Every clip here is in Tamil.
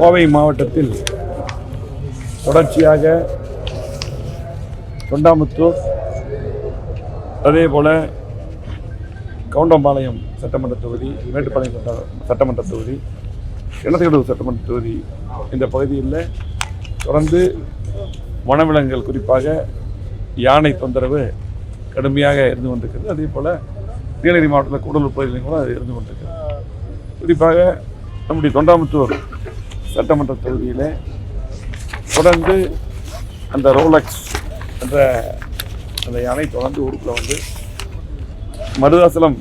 கோவை மாவட்டத்தில் தொடர்ச்சியாக தொண்டாமுத்தூர் அதே போல் கவுண்டம்பாளையம் சட்டமன்ற தொகுதி மேட்டுப்பாளையம் சட்ட சட்டமன்ற தொகுதி கிணத்துக்கடவு சட்டமன்ற தொகுதி இந்த பகுதியில் தொடர்ந்து வனவிலங்குகள் குறிப்பாக யானை தொந்தரவு கடுமையாக இருந்து கொண்டிருக்கிறது. அதே போல் நீலகிரி மாவட்டத்தில் கூடலூர் பகுதியிலும் கூட அது இருந்து கொண்டிருக்கிறது. குறிப்பாக நம்முடைய தொண்டாமுத்தூர் சட்டமன்ற தொகுதியில் தொடர்ந்து அந்த ரோலக்ஸ் என்ற அந்த யானை தொடர்ந்து ஊருக்குள்ள வந்து மருதாசலம்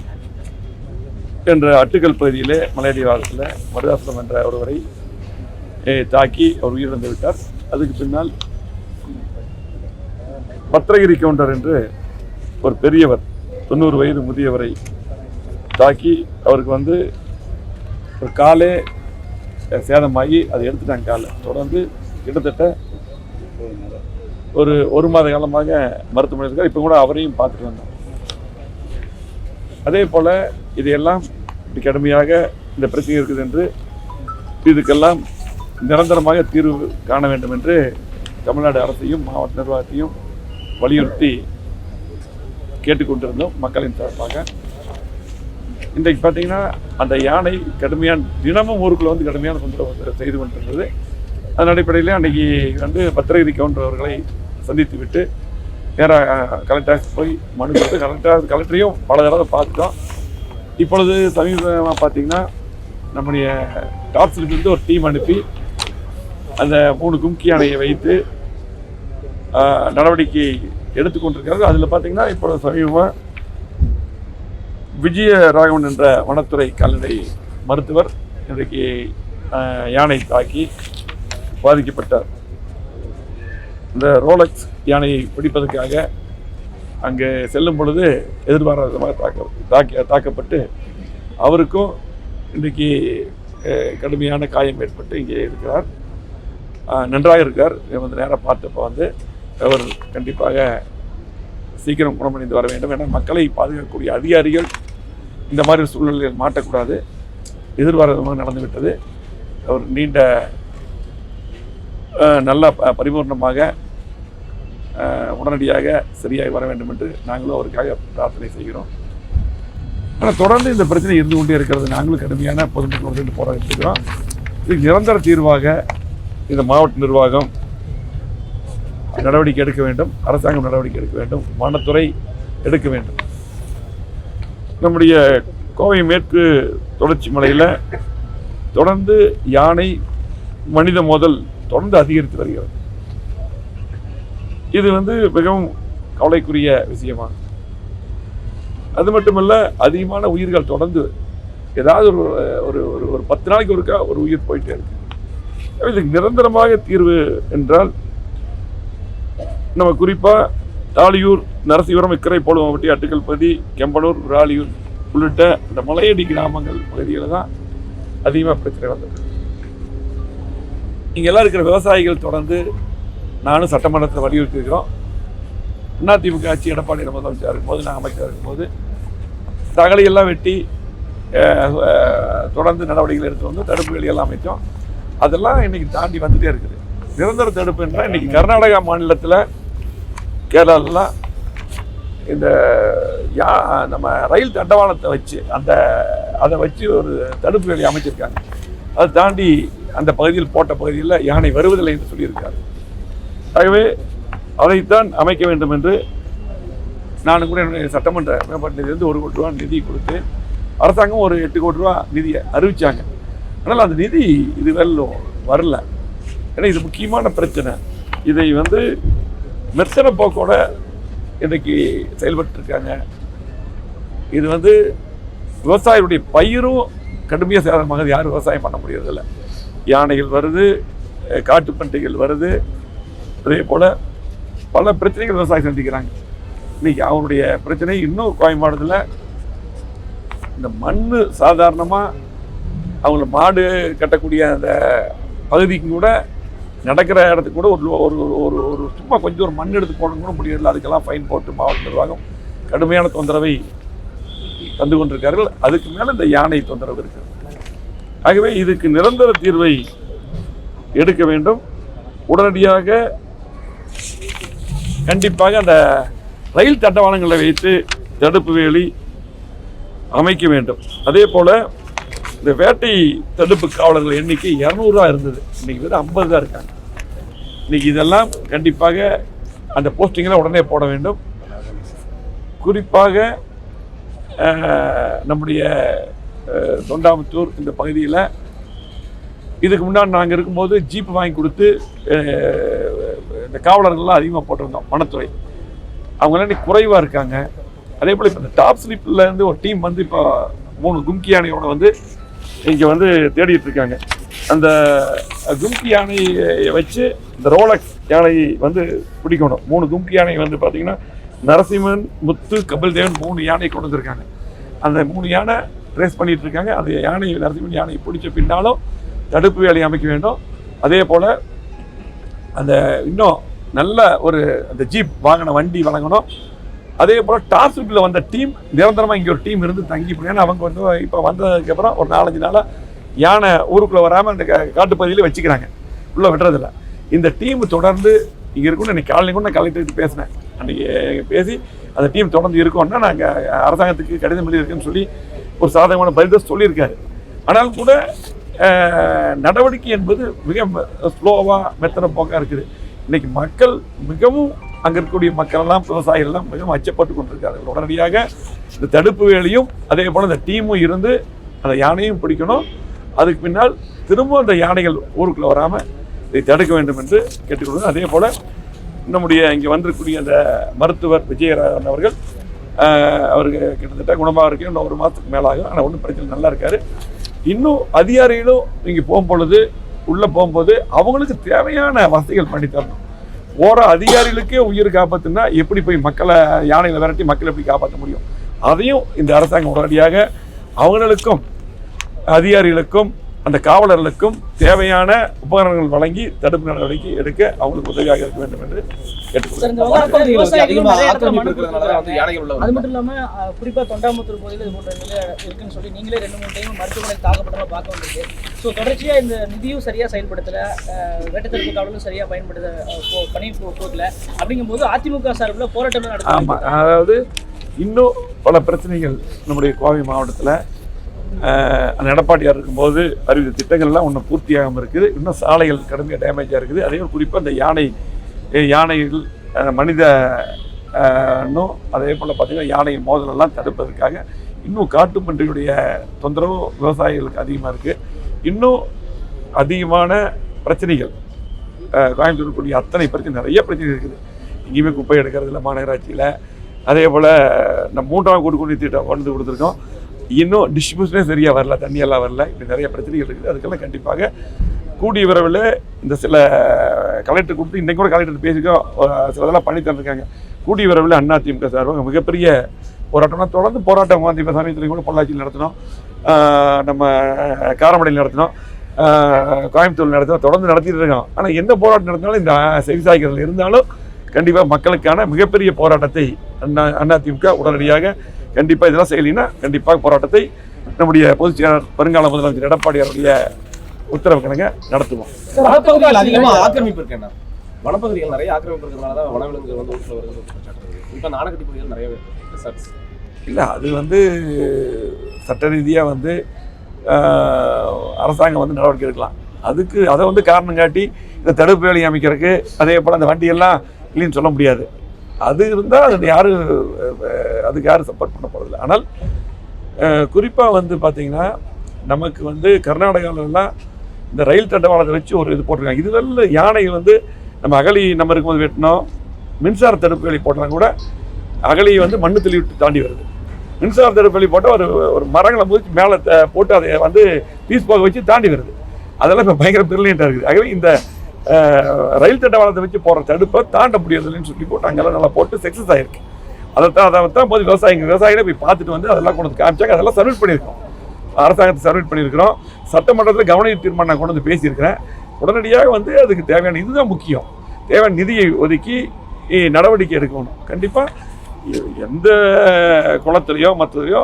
என்ற அட்டுக்கல் பகுதியிலே மலையடி வாரத்தில் மருதாசலம் என்ற ஒருவரை தாக்கி அவர் உயிரிழந்து விட்டார். அதுக்கு பின்னால் பத்திரகிரி கவுண்டர் என்று ஒரு பெரியவர் தொண்ணூறு வயது முதியவரை தாக்கி அவருக்கு வந்து ஒரு காலே சேதமாகி அதை எடுத்துட்டாங்க காலை தொடர்ந்து கிட்டத்தட்ட ஒரு ஒரு மாத காலமாக மருத்துவமனை இருக்கார் இப்போ கூட அவரையும் பார்த்துட்டு வந்தோம். அதே போல் இதையெல்லாம் இப்படி கடுமையாக இந்த பிரச்சனை இருக்குது என்று இதுக்கெல்லாம் நிரந்தரமாக தீர்வு காண வேண்டும் என்று தமிழ்நாடு அரசையும் மாவட்ட நிர்வாகத்தையும் வலியுறுத்தி கேட்டுக்கொண்டிருந்தோம் மக்களின் சார்பாக. இன்றைக்கு பார்த்தீங்கன்னா அந்த யானை கடுமையான தினமும் ஊருக்குள்ளே வந்து கடுமையான தொந்தரவு செய்து கொண்டிருந்தது. அதன் அடிப்படையில் அன்றைக்கி வந்து பத்திரகிரி கவுண்டர் அவர்களை சந்தித்து விட்டு நேராக கலெக்டர் ஆஃபீஸ் போய் மனு கொடுத்து கலெக்டர் கலெக்டரையும் பல தடவை பார்த்துட்டோம். இப்பொழுது சமீபமாக பார்த்தீங்கன்னா நம்முடைய டாப்ஸ்லேருந்து ஒரு டீம் அனுப்பி அந்த மூணு கும்கி யானையை வைத்து நடவடிக்கை எடுத்துக்கொண்டிருக்கிறது. அதில் பார்த்தீங்கன்னா இப்போ சமீபமாக விஜய ராகவன் என்ற வனத்துறை கால்நடை மருத்துவர் இன்றைக்கு யானை தாக்கி பாதிக்கப்பட்டார். இந்த ரோலக்ஸ் யானையை பிடிப்பதற்காக அங்கே செல்லும் பொழுது எதிர்பாராத விதமாக தாக்க தாக்க தாக்கப்பட்டு அவருக்கும் இன்றைக்கு கடுமையான காயம் ஏற்பட்டு இங்கே இருக்கிறார். நன்றாக இருக்கார் வந்து நேராக பார்த்தப்போ வந்து அவர் கண்டிப்பாக சீக்கிரம் குணமடைந்து வர வேண்டும். என மக்களை பாதுகாக்கக்கூடிய அதிகாரிகள் இந்த மாதிரி ஒரு சூழ்நிலையில் மாட்டக்கூடாது எதிர்பாராதமாக நடந்துவிட்டது. அவர் நீண்ட நல்ல ப- பரிபூர்ணமாக உடனடியாக சரியாகி வர வேண்டும் என்று நாங்களும் அவருக்காக பிரார்த்தனை செய்கிறோம். ஆனால் தொடர்ந்து இந்த பிரச்சனை இருந்து கொண்டே இருக்கிறது. நாங்களும் கடுமையான பொதுமக்களோடு போராடிட்டு இருக்கிறோம். இதுக்கு நிரந்தர தீர்வாக இந்த மாவட்ட நிர்வாகம் நடவடிக்கை எடுக்க வேண்டும். அரசாங்கம் நடவடிக்கை எடுக்க வேண்டும். வனத்துறை எடுக்க வேண்டும். நம்முடைய கோவை மேற்கு தொடர்ச்சி மலையில் தொடர்ந்து யானை மனித மோதல் தொடர்ந்து அதிகரித்து வருகிறது. இது வந்து மிகவும் கவலைக்குரிய விஷயமா அது மட்டுமல்ல அதிகமான உயிர்கள் தொடர்ந்து ஏதாவது ஒரு ஒரு ஒரு ஒரு பத்து நாளைக்கு ஒருக்கா ஒரு உயிர் போயிட்டே இருக்கு. இதுக்கு நிரந்தரமாக தீர்வு என்றால் நம்ம குறிப்பாக தாலியூர் நரசிபுரம் இக்கரை போலுவம்பட்டி அட்டுக்கல்பதி கெம்பனூர் விராலியூர் உள்ளிட்ட இந்த மலையடி கிராமங்கள் பகுதிகளில் தான் அதிகமாக பிரச்சனை வந்தது இங்கெல்லாம் இருக்கிற விவசாயிகள் தொடர்ந்து நானும் சட்டமன்றத்தில் வலியுறுத்திருக்கிறோம் அதிமுக ஆட்சி எடப்பாடி முதலமைச்சர் இருக்கும்போது நான் அமைச்சர் இருக்கும்போது தகலையெல்லாம் வெட்டி தொடர்ந்து நடவடிக்கைகள் எடுத்து வந்து தடுப்புகள் எல்லாம் அமைச்சோம் அதெல்லாம் இன்னைக்கு தாண்டி வந்துகிட்டே இருக்குது. நிரந்தர தடுப்பு என்றால் கர்நாடகா மாநிலத்தில் கேரளாலலாம் இந்த யா நம்ம ரயில் தண்டவாளத்தை வச்சு அந்த அதை வச்சு ஒரு தடுப்பு வேலை அமைச்சிருக்காங்க. அதை தாண்டி அந்த பகுதியில் போட்ட பகுதியில் யானை வருவதில்லை என்று சொல்லியிருக்கார். ஆகவே அதைத்தான் அமைக்க வேண்டும் என்று நான் கூட என்னுடைய சட்டமன்ற மேம்பாட்டிலிருந்து ஒரு கோடி ரூபா நிதி கொடுத்து அரசாங்கம் ஒரு எட்டு கோடி ரூபா நிதியை அறிவித்தாங்க ஆனால் அந்த நிதி இது வரலும் வரல. ஏன்னா இது முக்கியமான பிரச்சனை. இதை வந்து மெத்தன போக்கோட இன்றைக்கி செயல்பட்டுருக்காங்க. இது வந்து விவசாயிகளுடைய பயிரும் கடுமையாக சேதமாகுது. யாரும் விவசாயம் பண்ண முடியறதில்ல. யானைகள் வருது காட்டு பண்டிகைகள் வருது. அதே போல் பல பிரச்சனைகள் விவசாயம் சந்திக்கிறாங்க. இன்னைக்கு அவனுடைய பிரச்சனை இன்னும் கோயம்பாடுதில். இந்த மண் சாதாரணமாக அவங்கள மாடு கட்டக்கூடிய அந்த பகுதிக்கு கூட நடக்கிற இடத்துக்கு கூட ஒரு ஒரு ஒரு ஒரு சும்மா கொஞ்சம் ஒரு மண் எடுத்து போடணும் கூட முடியல அதுக்கெல்லாம் ஃபைன் போட்டு மாவட்ட நிர்வாகம் கடுமையான தொந்தரவை தந்து கொண்டிருக்கார்கள் அதுக்கு மேலே இந்த யானை தொந்தரவு இருக்கிறது ஆகவே இதுக்கு நிரந்தர தீர்வை எடுக்க வேண்டும். உடனடியாக கண்டிப்பாக அந்த ரயில் தண்டவாளங்களை வைத்து தடுப்பு வேலி அமைக்க வேண்டும். அதே போல் இந்த வேட்டை தடுப்பு காவலர்கள் எண்ணிக்கை இரநூறுவா இருந்தது. இன்றைக்கி வெறும் ஐம்பது தான் இருக்காங்க. இன்றைக்கி இதெல்லாம் கண்டிப்பாக அந்த போஸ்டிங்கெல்லாம் உடனே போட வேண்டும். குறிப்பாக நம்முடைய தொண்டாமுத்தூர் இந்த பகுதியில் இதுக்கு முன்னாடி நாங்கள் இருக்கும்போது ஜீப் வாங்கி கொடுத்து இந்த காவலர்கள்லாம் அதிகமாக போட்டிருந்தோம் வனத்துறை. அவங்களாம் இன்னைக்கு குறைவாக இருக்காங்க. அதே போல் இப்போ இந்த டாப் ஸ்லிப்ல இருந்து ஒரு டீம் வந்து இப்போ மூணு கும்கி யானையோட வந்து இங்கே வந்து தேடிட்டு இருக்காங்க. அந்த கும்கி யானையை வச்சு இந்த ரோலக்ஸ் யானையை வந்து பிடிக்கணும். மூணு கும்கி யானை வந்து பார்த்தீங்கன்னா நரசிம்மன் முத்து கபில் தேவன் மூணு யானை கொண்டு வந்திருக்காங்க. அந்த மூணு யானை ட்ரேஸ் பண்ணிட்டு இருக்காங்க. அந்த யானை நரசிம்மன் யானையை பிடிச்ச பின்னாலும் தடுப்பு வேலை அமைக்க வேண்டும். அதே போல் அந்த இன்னும் நல்ல ஒரு அந்த ஜீப் வாங்கின வண்டி வழங்கணும். அதே போல் டார்ஸ்லிப்பில் வந்த டீம் நிரந்தரமாக இங்கே ஒரு டீம் இருந்து தங்கி போய் ஏன்னா அவங்க வந்து இப்போ வந்ததுக்கப்புறம் ஒரு நாலஞ்சு நாளாக யானை ஊருக்குள்ளே வராமல் அந்த கா- காட்டுப்பகுதியில் வச்சுக்கிறாங்க. உள்ளே விடுறதில்ல. இந்த டீம் தொடர்ந்து இங்கே இருக்கும்னு அன்றைக்கி காலையில் கூட நான் கலெக்டருக்கு பேசினேன். அன்றைக்கி பேசி அந்த டீம் தொடர்ந்து இருக்கோம்னா நாங்கள் அரசாங்கத்துக்கு கடிதம் எழுதியிருக்குன்னு சொல்லி ஒரு சாதகமான பதில் தான் சொல்லியிருக்காரு. ஆனாலும் கூட நடவடிக்கை என்பது மிக ஸ்லோவாக மெத்தன போக்காக இருக்குது. இன்றைக்கி மக்கள் மிகவும் அங்கே இருக்கக்கூடிய மக்கள் எல்லாம் விவசாயிகள் எல்லாம் மிகவும் அச்சப்பட்டு கொண்டிருக்கார்கள் உடனடியாக இந்த தடுப்பு வேலையும் அதே போல் இந்த டீமும் இருந்து அந்த யானையும் பிடிக்கணும். அதுக்கு பின்னால் திரும்ப அந்த யானைகள் ஊருக்குள்ளே வராமல் இதை தடுக்க வேண்டும் என்று கேட்டுக்கொள்வது அதே போல் நம்முடைய இங்கே வந்திருக்கக்கூடிய அந்த மருத்துவர் விஜயராகவன் அவர்கள் அவருக்கு கிட்டத்தட்ட குணமாக இருக்கு. இன்னும் ஒரு மாதத்துக்கு மேலாகும். ஆனால் ஒன்றும் பிரச்சனை நல்லா இருக்காரு. இன்னும் அதிகாரிகளும் இங்கே போகும்பொழுது உள்ளே போகும்போது அவங்களுக்கு தேவையான வசதிகள் பண்ணி தரணும். போகிற அதிகாரிகளுக்கே உயிர் காப்பாற்றுனா எப்படி போய் மக்களை யானைகளை விரட்டி மக்களை எப்படி காப்பாற்ற முடியும்? அதையும் இந்த அரசாங்கம் உடனடியாக அவங்களுக்கும் அதிகாரிகளுக்கும் அந்த காவலர்களுக்கும் தேவையான உபகரணங்கள் வழங்கி தடுப்பு நடவடிக்கை எடுக்க அவங்களுக்கு உதவியாக இருக்க வேண்டும் என்று அது. மட்டும் இல்லாம குறிப்பா தொண்டாமுத்தூர் பகுதியில் இது போன்ற நிலை இருக்குன்னு சொல்லி நீங்களே ரெண்டு மூணு டைம் மருத்துவமனையில் தாக்கப்பட்டதை பார்க்க வந்திருக்கு. ஸோ தொடர்ச்சியா இந்த நிதியும் சரியா செயல்படுத்தல வேட்டத்தடுப்பு காவலும் சரியா பயன்படுத்த பணி போகல. அப்படிங்கும்போது அதிமுக சார்பில் போராட்டம் ஆமாம் அதாவது இன்னும் பல பிரச்சனைகள் நம்முடைய கோவை மாவட்டத்தில் எடப்பாடியார் இருக்கும்போது அறிவித்த திட்டங்கள்லாம் இன்னும் பூர்த்தியாகாமல் இருக்குது. இன்னும் சாலைகள் கடுமையாக டேமேஜாக இருக்குது. அதே குறிப்பாக இந்த யானை யானைகள் மனித இன்னும் அதே போல் பார்த்திங்கன்னா யானை மோதலெல்லாம் தடுப்பதற்காக இன்னும் காட்டு பன்றியுடைய தொந்தரவு விவசாயிகளுக்கு அதிகமாக இருக்குது இன்னும் அதிகமான பிரச்சனைகள் கோயம்புத்தூர் கூடிய அத்தனை பிரச்சனை நிறைய பிரச்சனை இருக்குது. எங்கேயுமே குப்பை எடுக்கிறதில்ல மாநகராட்சியில். அதே போல் இந்த மூன்றாம் கூட்டு குடி திட்டம் வந்து கொடுத்துருக்கோம். இன்னும் டிஸ்ட்ரிபியூஷனே சரியாக வரல தண்ணியெல்லாம் வரல. இப்படி நிறைய பிரச்சனைகள் இருக்குது. அதுக்கெல்லாம் கண்டிப்பாக கூடிய விரைவில் இந்த சில கலெக்டர் கொடுத்து இன்றைக்கு கூட கலெக்டர் பேசிக்கோ சிலதெல்லாம் பண்ணி தந்துருக்காங்க. கூடிய விரைவில் அதிமுக சார்பாக மிகப்பெரிய போராட்டம்னா தொடர்ந்து போராட்டம் வந்து இப்போ சமயத்தில் கூட பொள்ளாச்சியில் நடத்தினோம். நம்ம காரமடையில் நடத்தினோம். கோயம்புத்தூர் நடத்தினோம். தொடர்ந்து நடத்திட்டு இருக்கோம். ஆனால் எந்த போராட்டம் நடத்தினாலும் இந்த செவிசாய்கள் இருந்தாலும் கண்டிப்பாக மக்களுக்கான மிகப்பெரிய போராட்டத்தை அண்ணா அதிமுக உடனடியாக கண்டிப்பாக இதெல்லாம் செய்யலைன்னா கண்டிப்பாக போராட்டத்தை நம்முடைய பொதுச் செயலாளர் வருங்கால முதலமைச்சர் எடப்பாடி அவருடைய உத்தரவு கணங்க நடத்துவோம். வனப்பகுதிகள் அதிகமா ஆக்கிரமிப்பு இருக்கு என்ன? வனப்பகுதிகள் நிறைய ஆக்கிரமிப்பு இருக்கிறதுனால தான் வனவிலங்குகள் வந்து ஊட்டில் இருக்கு இப்போ பகுதிகள் ரிசர்ச் இல்லை அது வந்து சட்ட ரீதியாக வந்து அரசாங்கம் வந்து நடவடிக்கை எடுக்கலாம். அதுக்கு அதை வந்து காரணம் காட்டி இந்த தடுப்பு வேலை அமைக்கிறதுக்கு அதே போல் அந்த வண்டியெல்லாம் இல்லைன்னு சொல்ல முடியாது. அது இருந்தால் அது யாரும் அதுக்கு யாரும் சப்போர்ட் பண்ண போகிறதில்ல ஆனால் குறிப்பாக வந்து பார்த்திங்கன்னா நமக்கு வந்து கர்நாடகாவிலலாம் இந்த ரயில் தண்டவாளத்தை வச்சு ஒரு இது போட்டிருக்காங்க. இதுவரை யானை வந்து நம்ம அகலி நம்ம இருக்கும்போது வெட்டினோம். மின்சார தடுப்பு வேலி போட்டாலும் கூட அகலி வந்து மண்ணு தள்ளி விட்டு தாண்டி வருது. மின்சார தடுப்பு வேலி போட்டால் ஒரு ஒரு மரங்களை முதிச்சு மேலே போட்டு அதை வந்து பீஸ் போக வச்சு தாண்டி வருது. அதெல்லாம் இப்போ பயங்கர பிரில்லியண்ட்டாக இருக்குது. ஆகவே இந்த ரயில் தண்டவாளத்தை வச்சு போகிற தடுப்பை தாண்ட முடியாதுன்னு சொல்லி போட்டு அங்கெல்லாம் நல்லா போட்டு சக்ஸஸ் ஆகிருக்கு அதை தான் அதை தான் போது விவசாயிங்க விவசாயிகளை போய் பார்த்துட்டு வந்து அதெல்லாம் கொண்டு வந்து காமிச்சாங்க. அதெல்லாம் சர்வீட் பண்ணியிருக்கோம். அரசாங்கத்தை சர்வீட் பண்ணியிருக்கிறோம். சட்டமன்றத்தில் கவன தீர்மானம் நான் கொண்டு வந்து பேசியிருக்கிறேன். உடனடியாக வந்து அதுக்கு தேவையான இதுதான் முக்கியம். தேவையான நிதியை ஒதுக்கி நடவடிக்கை எடுக்கணும். கண்டிப்பாக எந்த குளத்துலையோ மற்றதுலையோ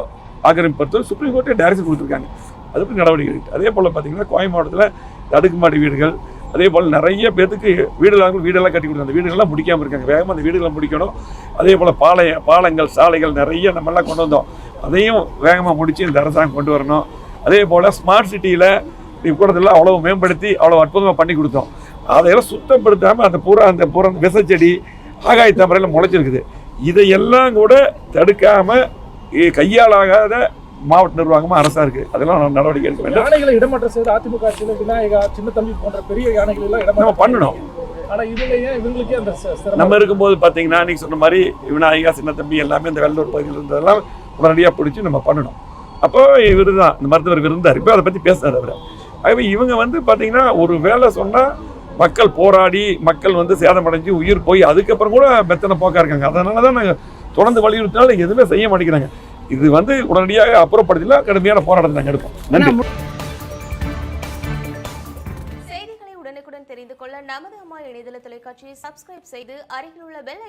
ஆக்கிரமிப்படுத்த சுப்ரீம் கோர்ட்டே டைரக்ஷன் கொடுத்துருக்காங்க. அதுக்கு நடவடிக்கை எடுக்கு அதே போல் பார்த்தீங்கன்னா கோயம்பு மாவட்டத்தில் அடுக்குமாடி வீடுகள் அதே போல் நிறைய பேர்த்துக்கு வீடுலாம் வீடெல்லாம் கட்டி கொடுத்து அந்த வீடுகள்லாம் முடிக்காமல் இருக்காங்க. வேகமாக அந்த வீடுகளை முடிக்கணும். அதே போல் பாளைய பாலங்கள் சாலைகள் நிறைய நம்மளாம் கொண்டு வந்தோம். அதையும் வேகமாக முடித்து இந்த அரசாங்கம் கொண்டு வரணும். அதே போல் ஸ்மார்ட் சிட்டியில் கூடதெல்லாம் அவ்வளோ மேம்படுத்தி அவ்வளோ அற்புதமாக பண்ணி கொடுத்தோம். அதையெல்லாம் சுத்தப்படுத்தாமல் அந்த பூரா அந்த பூரா விசைச்செடி ஆகாய தாமரையில் முளைச்சிருக்குது. இதையெல்லாம் கூட தடுக்காமல் கையாளாகாத மாவட்ட நிர்வாகமாக அரசாக இருக்குது அதெல்லாம் நடவடிக்கை எடுக்க வேண்டும். யானைகளை இடமாற்றம் செய்து அதிமுக ஆட்சியில விநாயகா சின்ன தம்பி போன்ற பெரிய யானைகள் எல்லாம் நம்ம இடமாற்றம் பண்ணணும் ஆனா இவங்க ஏன் இவங்களுக்கே அந்த நம்ம இருக்கும்போது பார்த்தீங்கன்னா நீங்க சொன்ன மாதிரி விநாயகா சின்ன தம்பி எல்லாமே இந்த வெள்ளூர் பகுதியில் இருந்ததெல்லாம் உடனடியாக பிடிச்சி நம்ம பண்ணணும். அப்போ இவர் தான் இந்த மருத்துவர் இருந்தார் இப்போ அதை பற்றி பேசினார் அவர். ஆகவே இவங்க வந்து பார்த்தீங்கன்னா ஒரு வேலை சொன்னால் மக்கள் போராடி மக்கள் வந்து சேதமடைஞ்சு உயிர் போய் அதுக்கப்புறம் கூட மெத்தனை போக்கா இருக்காங்க. அதனால தான் நாங்கள் தொடர்ந்து வலியுறுத்தினாலும் எதுவுமே செய்ய மாட்டேங்கிறாங்க. இது வந்து உடனடியாக அப்புறப்படுத்தல கடுமையான போராட்டத்தை நாங்கள் எடுப்போம். நன்றி. செய்திகளை உடனுக்குடன் தெரிந்து கொள்ள நமது அம்மா இணையதள தொலைக்காட்சியை சப்ஸ்கிரைப் செய்து அருகில் உள்ள பெல்